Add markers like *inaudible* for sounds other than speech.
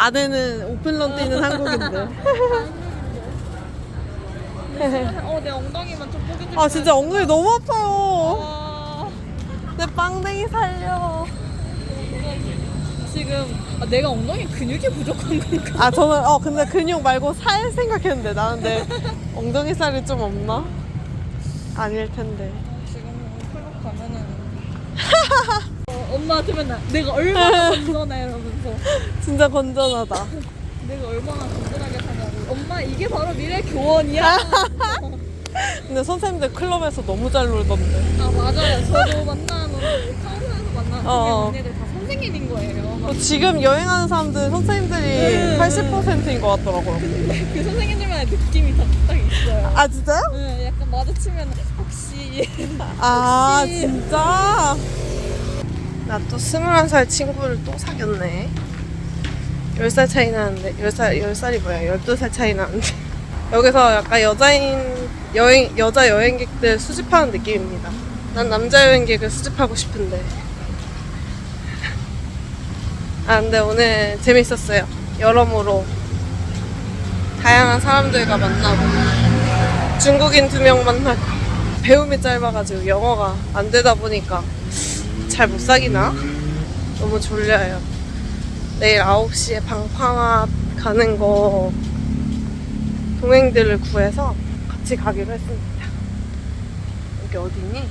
아내는 오픈런 뛰는 한국인들. 어, 내 엉덩이만 좀 보게 아 진짜 엉덩이 너무 아파요. 아, 내 빵댕이 살려. 지금 아, 내가 엉덩이 근육이 부족한 건가? 아 저는 어 근데 근육 말고 살 생각했는데 나는 내 엉덩이 살이 좀 없나? 아닐 텐데. 지금 클럽 가면은 *laughs* 어, 엄마한테 맨날 내가 얼마나 *laughs* 건전해 *laughs* 진짜 건전하다. 내가 얼마나 건전하게 사냐고 엄마 이게 바로 미래 교원이야 *laughs* 근데 선생님들 클럽에서 너무 잘 놀던데. 아 맞아요 저도 만나는 서울에서 만나는 어. 언니들 다 선생님인 거예요 어, 지금 여행하는 사람들 선생님들이 음. 80%인 것 같더라고요. 그 선생님들만의 느낌이 다 딱 있어요 아 진짜요? 네, 약간 마주치면 혹시 아 혹시- 진짜? 나 또 스물한 살 친구를 또 사귀었네 10살 차이 나는데 10살, 10살이 뭐야? 12살 차이 나는데. *laughs* 여기서 약간 여자인 여행, 여자 여행객들 수집하는 느낌입니다. 난 남자 여행객을 수집하고 싶은데. *laughs* 아 근데 오늘 재밌었어요. 여러모로. 다양한 사람들과 만나고 중국인 두 명 만나고 배움이 짧아가지고 영어가 안 되다 보니까 잘 못 사귀나? 너무 졸려요. 내일 9시에 방팡아 가는 거 동행들을 구해서 같이 가기로 했습니다. 여기 어디니?